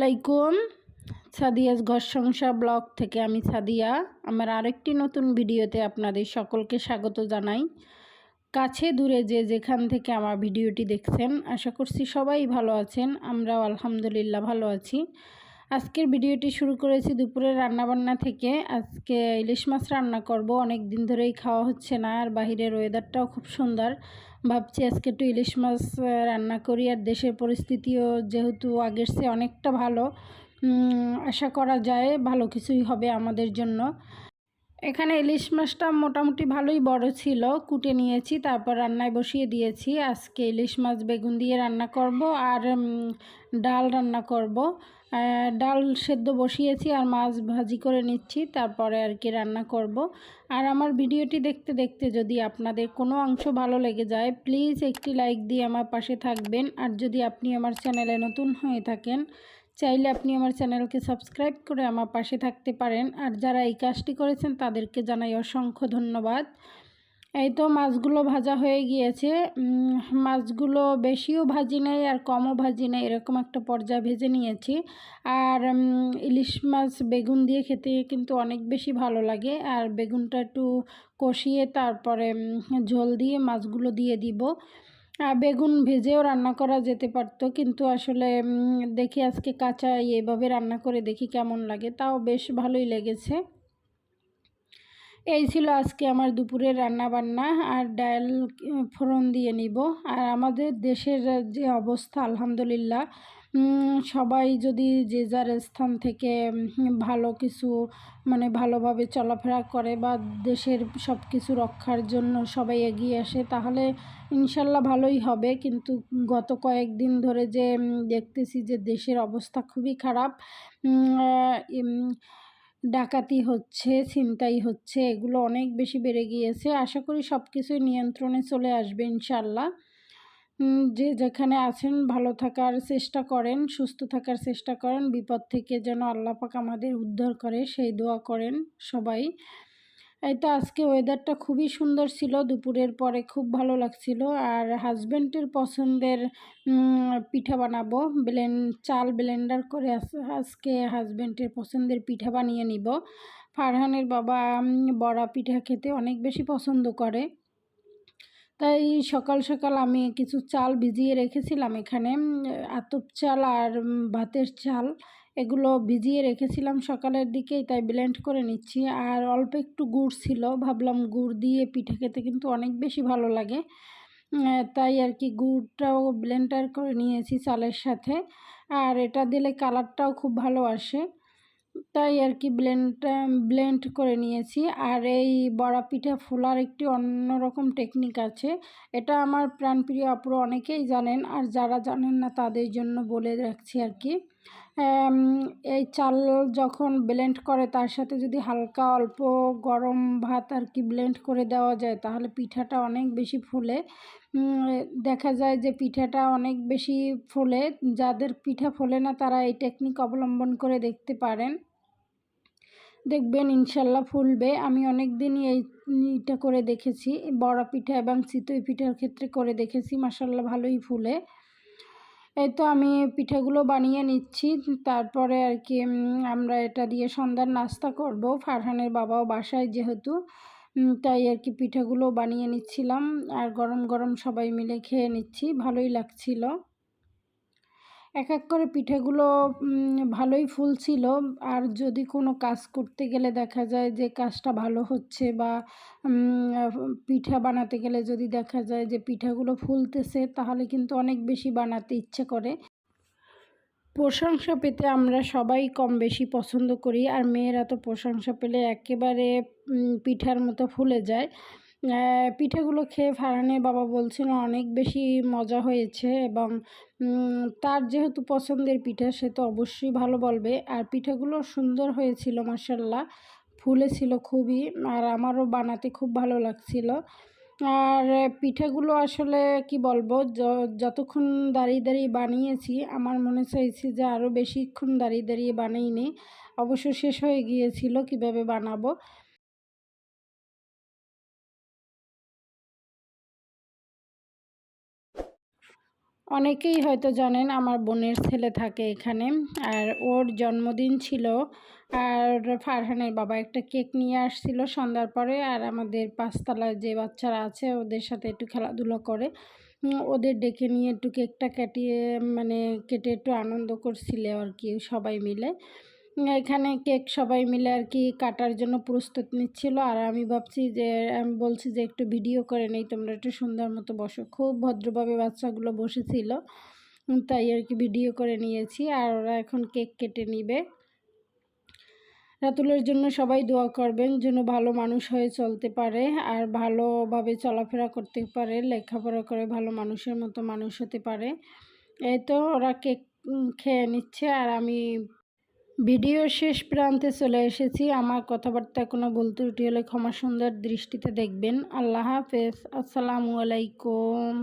আসসালামু আলাইকুম। সাদিয়াস ঘর সংসার ব্লগ থেকে আমি সাদিয়া। আমার আরেকটি নতুন ভিডিওতে আপনাদের সকলকে স্বাগত জানাই। কাছে দূরে যে যেখান থেকে আমার ভিডিওটি দেখছেন, আশা করছি সবাই ভালো আছেন। আমরাও আলহামদুলিল্লাহ ভালো আছি। আজকের ভিডিওটি শুরু করেছি দুপুরের রান্নাবান্না থেকে। আজকে ইলিশ মাছ রান্না করব। অনেক দিন ধরেই খাওয়া হচ্ছে না, আর বাহিরের ওয়েদারটাও খুব সুন্দর। ভাবছি আজকে একটু ইলিশ মাছ রান্না করি। আর দেশের পরিস্থিতিও যেহেতু আগের চেয়ে অনেকটা ভালো আশা করা যায় ভালো কিছুই হবে আমাদের জন্য। এখানে ইলিশ মাছটা মোটামুটি ভালোই বড় ছিল, কুটে নিয়েছি, তারপর রান্নায় বসিয়ে দিয়েছি। আজকে ইলিশ মাছ বেগুন দিয়ে রান্না করব আর ডাল রান্না করব। ডাল সেদ্ধ বসিয়েছি আর মাছ ভাজি করে নিচ্ছি, তারপরে আর কি রান্না করব। আর আমার ভিডিওটি দেখতে দেখতে যদি আপনাদের কোনো অংশ ভালো লেগে যায়, প্লিজ একটি লাইক দিয়ে আমার পাশে থাকবেন। আর যদি আপনি আমার চ্যানেলে নতুন হয়ে থাকেন চাইলে আপনি আমার চ্যানেলকে সাবস্ক্রাইব করে আমার পাশে থাকতে পারেন। আর যারা এই কাজটি করেছেন, তাদেরকে জানাই অসংখ্য ধন্যবাদ। এই তো মাছগুলো ভাজা হয়ে গিয়েছে। মাছগুলো বেশিও ভাজি নেই আর কমও ভাজি নেই, এরকম একটা পর্যায়ে ভেজে নিয়েছি। আর ইলিশ মাছ বেগুন দিয়ে খেতে কিন্তু অনেক বেশি ভালো লাগে। আর বেগুনটা একটু কষিয়ে তারপরে ঝোল দিয়ে মাছগুলো দিয়ে দিব। বেগুন ভেজেও রান্না করা যেতে পারতো। কিন্তু আসলে দেখি আজকে কাঁচা এভাবে রান্না করে দেখি কেমন লাগে। তাও বেশ ভালোই লেগেছে। এই ছিল আজকে আমার দুপুরের রান্না বান্না আর ডাল ফোড়ন দিয়ে নিব। আর আমাদের দেশের যে অবস্থা, আলহামদুলিল্লাহ সবাই যদি যে যার স্থান থেকে ভালো কিছু মানে ভালোভাবে চলাফেরা করে বা দেশের সব কিছু রক্ষার জন্য সবাই এগিয়ে আসে, তাহলে ইনশাল্লাহ ভালোই হবে। কিন্তু গত কয়েকদিন ধরে যে দেখতেছি যে দেশের অবস্থা খুবই খারাপ ডাকাতি হচ্ছে, ছিনতাই হচ্ছে, এগুলো অনেক বেশি বেড়ে গিয়েছে। আশা করি সব কিছুই নিয়ন্ত্রণে চলে আসবে ইনশাল্লাহ। যে যেখানে আছেন, ভালো থাকার চেষ্টা করেন, সুস্থ থাকার চেষ্টা করেন, বিপদ থেকে যেন আল্লাপাক আমাদের উদ্ধার করে, সেই দোয়া করেন সবাই। এই তো আজকে ওয়েদারটা খুবই সুন্দর ছিল, দুপুরের পরে খুব ভালো লাগছিল, আর হাজব্যান্ডের পছন্দের পিঠা বানাবো ব্লেন চাল ব্লেন্ডার করে আজকে হাজব্যান্ডের পছন্দের পিঠা বানিয়ে নিব। ফারহানের বাবা বড়া পিঠা খেতে অনেক বেশি পছন্দ করে। তাই সকাল সকাল আমি কিছু চাল ভিজিয়ে রেখেছিলাম এখানে আতপ চাল আর ভাতের চাল, এগুলো ভিজিয়ে রেখেছিলাম সকালের দিকেই, তাই ব্লেন্ড করে নিচ্ছি। আর অল্প একটু গুড় ছিল, ভাবলাম গুড় দিয়ে পিঠে খেতে কিন্তু অনেক বেশি ভালো লাগে। তাই আর কি গুড়টাও ব্লেন্ডার করে নিয়েছি চালের সাথে। আর এটা দিলে কালারটাও খুব ভালো আসে। তাই আর কি ব্লেন্ড ব্লেন্ড করে নিয়েছি। আর এই বড়া পিঠা ফোলার একটি অন্যরকম টেকনিক আছে। এটা আমার প্রাণপ্রিয় অপর অনেকেই জানেন, আর যারা জানেন না তাদের জন্য বলে রাখছি আর কি এই চাল যখন ব্লেন্ড করে তার সাথে যদি হালকা অল্প গরম ভাত আর কি ব্লেন্ড করে দেওয়া যায়, তাহলে পিঠাটা অনেক বেশি ফুলে। দেখা যায় যে পিঠাটা অনেক বেশি ফোলে, যাদের পিঠা ফোলে না তারা এই টেকনিক অবলম্বন করে দেখতে পারেন। দেখবেন ইনশাল্লাহ ফুলবে। আমি অনেক দিনই এইটা করে দেখেছি। বড়া পিঠা এবং চিতই পিঠার ক্ষেত্রে করে দেখেছি। মাসাল্লাহ ভালোই ফুলে। এই তো আমি পিঠাগুলো বানিয়ে নিচ্ছি। তারপরে আর কি আমরা এটা দিয়ে সন্ধ্যার নাস্তা করব। ফারহানের বাবাও বাসায় যেহেতু। তাই আর কি পিঠাগুলো বানিয়ে নিচ্ছিলাম আর গরম গরম সবাই মিলে খেয়ে নিচ্ছি, ভালোই লাগছিল। এক এক করে পিঠেগুলো ভালোই ফুলছিল আর যদি কোনো কাজ করতে গেলে দেখা যায় যে কাজটা ভালো হচ্ছে বা পিঠা বানাতে গেলে যদি দেখা যায় যে পিঠাগুলো ফুলতেছে, তাহলে কিন্তু অনেক বেশি বানাতে ইচ্ছে করে। প্রশংসা পেতে আমরা সবাই কম বেশি পছন্দ করি আর মেয়েরা তো প্রশংসা পেলে একেবারে পিঠার মতো ফুলে যায়। পিঠেগুলো খেয়ে ফারহানের বাবা বলছিল অনেক বেশি মজা হয়েছে এবং তার যেহেতু পছন্দের পিঠা সে তো অবশ্যই ভালো বলবে। আর পিঠাগুলো সুন্দর হয়েছিল মার্শাল্লাহ ফুলেছিল খুবই, আর আমারও বানাতে খুব ভালো লাগছিল। আর পিঠেগুলো আসলে কি বলব যতক্ষণ দাঁড়িয়ে দাঁড়িয়ে বানিয়েছি, আমার মনে চাইছি যে আরও বেশিক্ষণ দাঁড়িয়ে দাঁড়িয়ে বানাইনি। অবশ্য শেষ হয়ে গিয়েছিল কীভাবে বানাবো। অনেকেই হয়তো জানেন আমার বোনের ছেলে থাকে এখানে, আর ওর জন্মদিন ছিল। আর ফারহানের বাবা একটা কেক নিয়ে আসছিল সন্ধ্যার পরে, আর আমাদের পাঁচতলায় যে বাচ্চারা আছে ওদের সাথে একটু খেলাধুলো করে। ওদের ডেকে নিয়ে একটু কেকটা কাটিয়ে মানে কেটে একটু আনন্দ করছিল আর কি সবাই মিলে। এখানে কেক সবাই মিলে আর কি কাটার জন্য প্রস্তুত নিচ্ছিল। আর আমি ভাবছি যে, আমি বলছি যে, একটু ভিডিও করে নেই, তোমরা একটু সুন্দর মতো বসো। খুব ভদ্রভাবে বাচ্চাগুলো বসেছিল, তাই আর কি ভিডিও করে নিয়েছি। আর ওরা এখন কেক কেটে নিবে। রাতুলের জন্য সবাই দোয়া করবেন যেন ভালো মানুষ হয়ে চলতে পারে আর ভালোভাবে চলাফেরা করতে পারে, লেখাপড়া করে ভালো মানুষের মতো মানুষ হতে পারে। এই তো ওরা কেক খেয়ে নিচ্ছে। আর আমি ভিডিও শেষ প্রান্তে চলে এসেছি। আমার কথাবার্তা কোনো ভুল ত্রুটি হলে ক্ষমা সুন্দর দৃষ্টিতে দেখবেন। আল্লাহ হাফেজ। আসসালামু আলাইকুম।